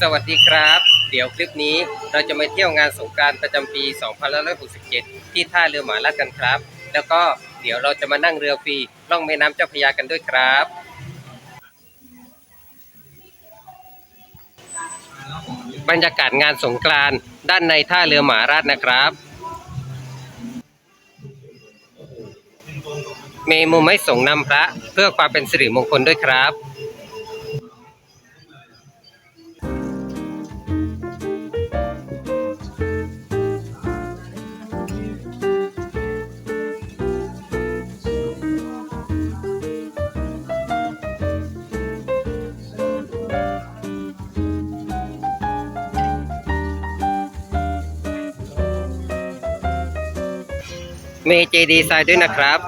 สวัสดีครับ เดี๋ยวคลิปนี้เราจะมาเที่ยวงานสงกานต์ประจำปี 2567 ที่ท่าเรือหมาลัดกันครับ แล้วก็เดี๋ยวเราจะมานั่งเรือฟรีล่องแม่น้ำเจ้าพระยากันด้วยครับ บรรยากาศงานสงกรานต์ด้านในท่าเรือหมาราดนะครับมีมุมให้ส่งนำพระเพื่อความเป็นสิริมงคลด้วยครับ มีเจดีไซน์ด้วยนะครับ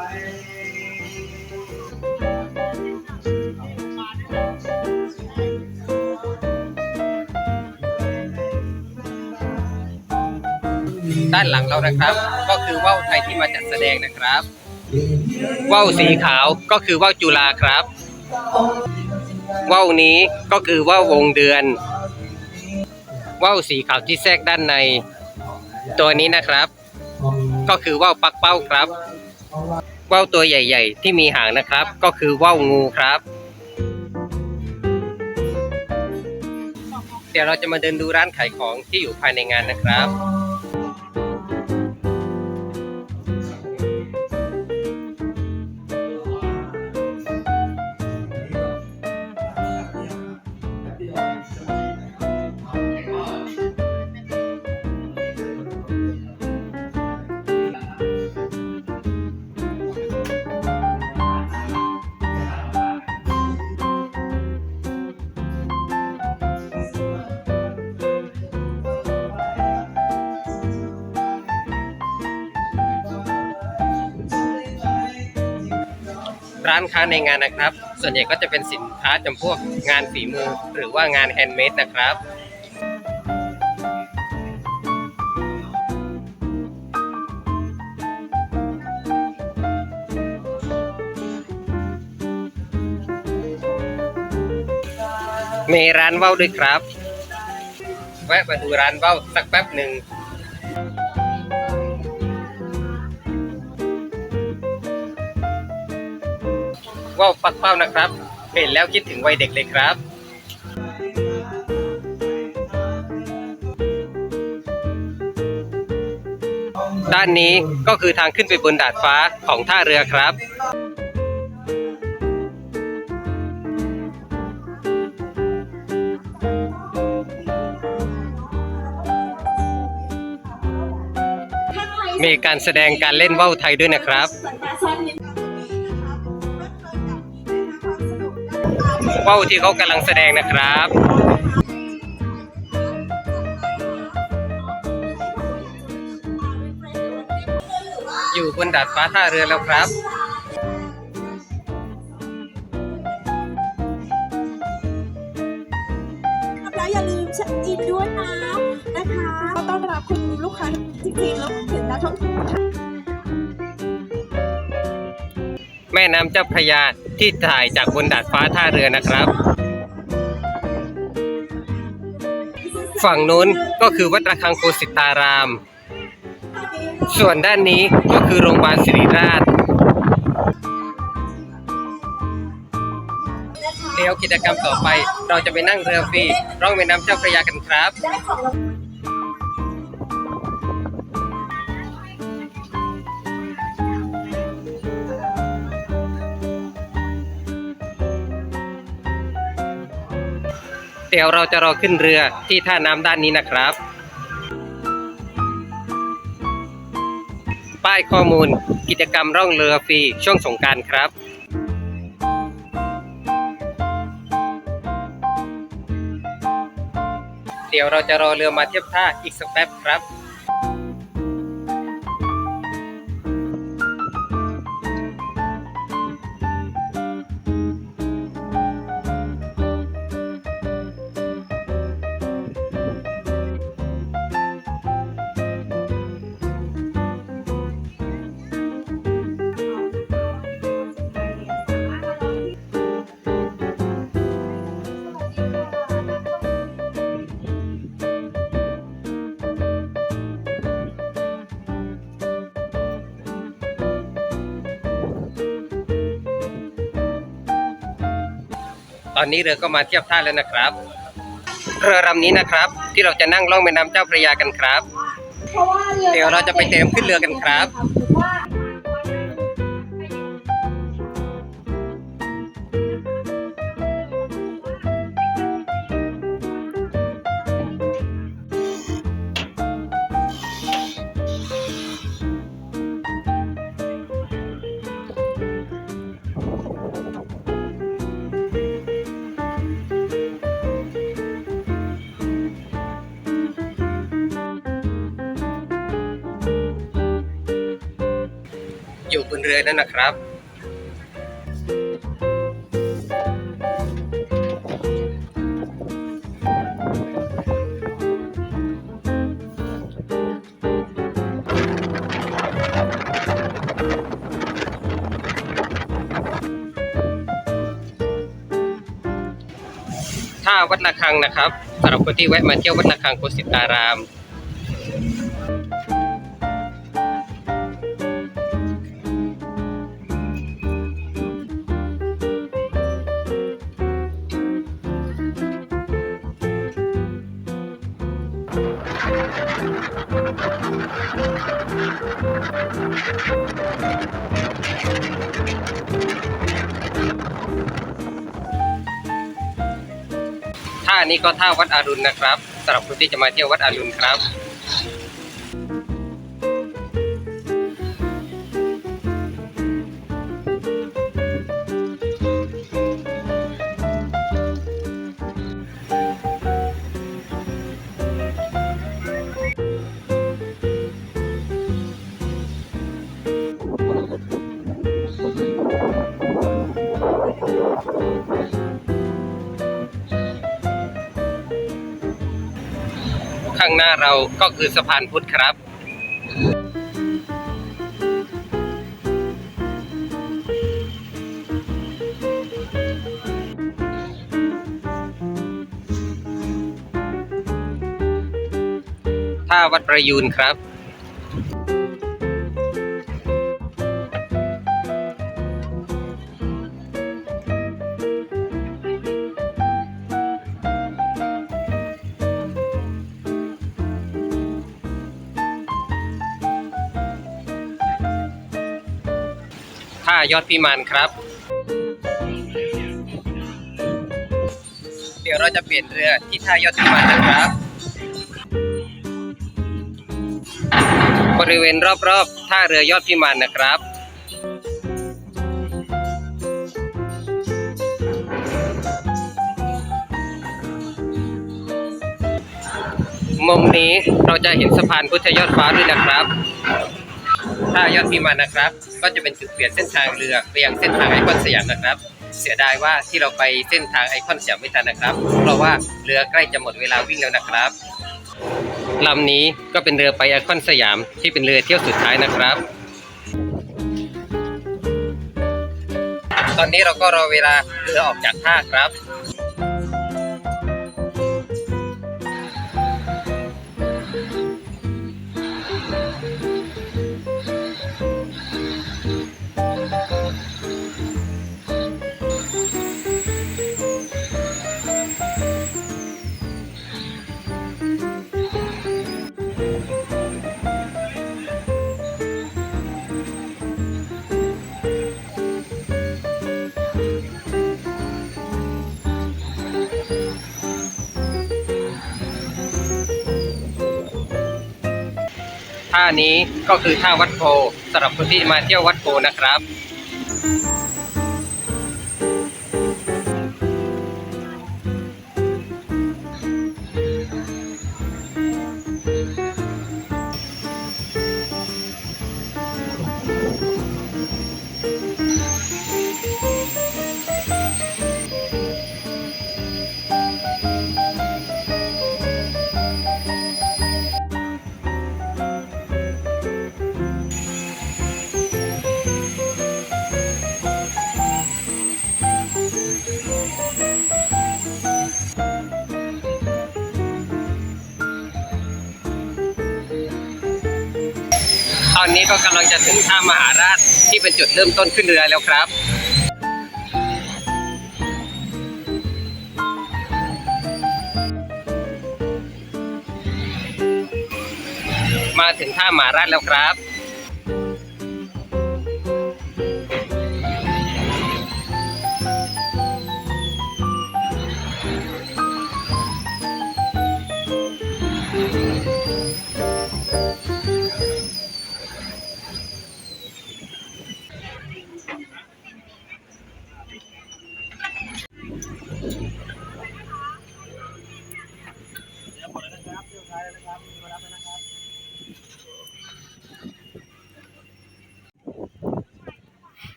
ด้านหลังเรานะครับ ก็คือว่าวไทยที่มาจัดแสดงนะครับว่าวสีขาวก็คือว่าวจุฬาครับว่าวนี้ก็คือว่าววงเดือนว่าวสีขาวที่แทรกด้านใน ตัวนี้นะครับ ก็คือว่าวปักเป้าครับ ว่าวตัวใหญ่ ๆ ที่มีหางนะครับ ก็คือว่าวงูครับ เดี๋ยวเราจะมาเดินดูร้านขายของที่อยู่ภายในงานนะครับ ร้านค้าในงานนะครับ ส่วนใหญ่ก็จะเป็นสินค้าจำพวกงานฝีมือ หรือว่างานแฮนด์เมดนะครับมีร้านว่าวด้วยครับ แวะมาดูร้านว่าวสักแป๊บหนึ่ง ว่าวปักเป้านะครับ เห็นแล้วคิดถึงวัยเด็กเลยครับด้านนี้ก็คือทางขึ้นไปบนดาดฟ้าของท่าเรือครับ มีการแสดงการเล่นว่าวไทยด้วยนะครับ ว่าวที่เขากำลังแสดงนะครับอยู่บนดาดฟ้าท่าเรือแล้วครับ แล้วอย่าลืมเช็คอินด้วยนะนะคะต้อนรับคุณลูกค้าจริงๆแล้วถึงนักท่องเที่ยว แม่น้ำเจ้าพระยาที่ถ่ายจากบนดาดฟ้าท่าเรือนะครับ ฝั่งนู้นก็คือวัดระฆังโกสิตาราม ส่วนด้านนี้ก็คือโรงพยาบาลศิริราชเดี๋ยวกิจกรรมต่อไปเราจะไปนั่งเรือฟรีร่องแม่น้ำเจ้าพระยากันครับ เดี๋ยวเราจะรอขึ้นเรือที่ท่าน้ำด้านนี้นะครับ ป้ายข้อมูลกิจกรรมร่องเรือฟรีช่วงสงการครับเดี๋ยวเราจะรอเรือมาเทียบท่าอีกสักแป๊บครับ อนนี้เรือก็มาเทียบท่าแล้วนะครับ เรือลำนี้นะครับ ที่เราจะนั่งล่องแม่น้ำเจ้าพระยากันครับ เดี๋ยวเราจะไปเตรียมขึ้นเรือกันครับ หรือว่าอยู่บนเรือนั่นนะครับท่าวัดระฆังนะครับสำหรับคนที่แวะมาเที่ยววัดระฆังโคสิตาราม ท่านี้ก็ท่าวัดอรุณนะครับสำหรับคนที่จะมาเที่ยววัดอรุณครับ ข้างหน้าเราก็คือสะพานพุทธครับ ท่าวัดประยูนครับ ท่ายอดพิมานครับ เดี๋ยวเราจะเปลี่ยนเรือที่ท่ายอดพิมานนะครับ บริเวณรอบๆท่าเรือยอดพิมานนะครับมุมนี้เราจะเห็นสะพานพุทธยอดฟ้าด้วยนะครับ ถ้ายอดพิมานนะครับ ก็จะเป็นจุดเปลี่ยนเส้นทางเรือไปยังเส้นทางไอคอนสยามนะครับ เสียดายว่าที่เราไปเส้นทางไอคอนสยามไม่ทันนะครับ เพราะว่าเรือใกล้จะหมดเวลาวิ่งแล้วนะครับลำนี้ก็เป็นเรือไปไอคอนสยามที่เป็นเรือเที่ยวสุดท้ายนะครับ ตอนนี้เราก็รอเวลาเรือออกจากท่าครับ ท่านี้ก็คือท่าวัดโพสำหรับคนที่มาเที่ยววัดโพนะครับ นี้ก็กำลังจะถึงท่ามหาราชที่เป็นจุดเริ่มต้นขึ้นเรือแล้วครับมาถึงท่ามหาราชแล้วครับ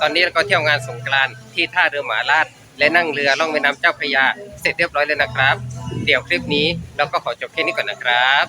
ตอนนี้เราก็เที่ยวงานสงกรานต์ที่ท่าเรือหมาลาดและนั่งเรือล่องแม่น้ำเจ้าพระยา เสร็จเรียบร้อยเลยนะครับ เดี๋ยวคลิปนี้เราก็ขอจบแค่นี้ก่อนนะครับ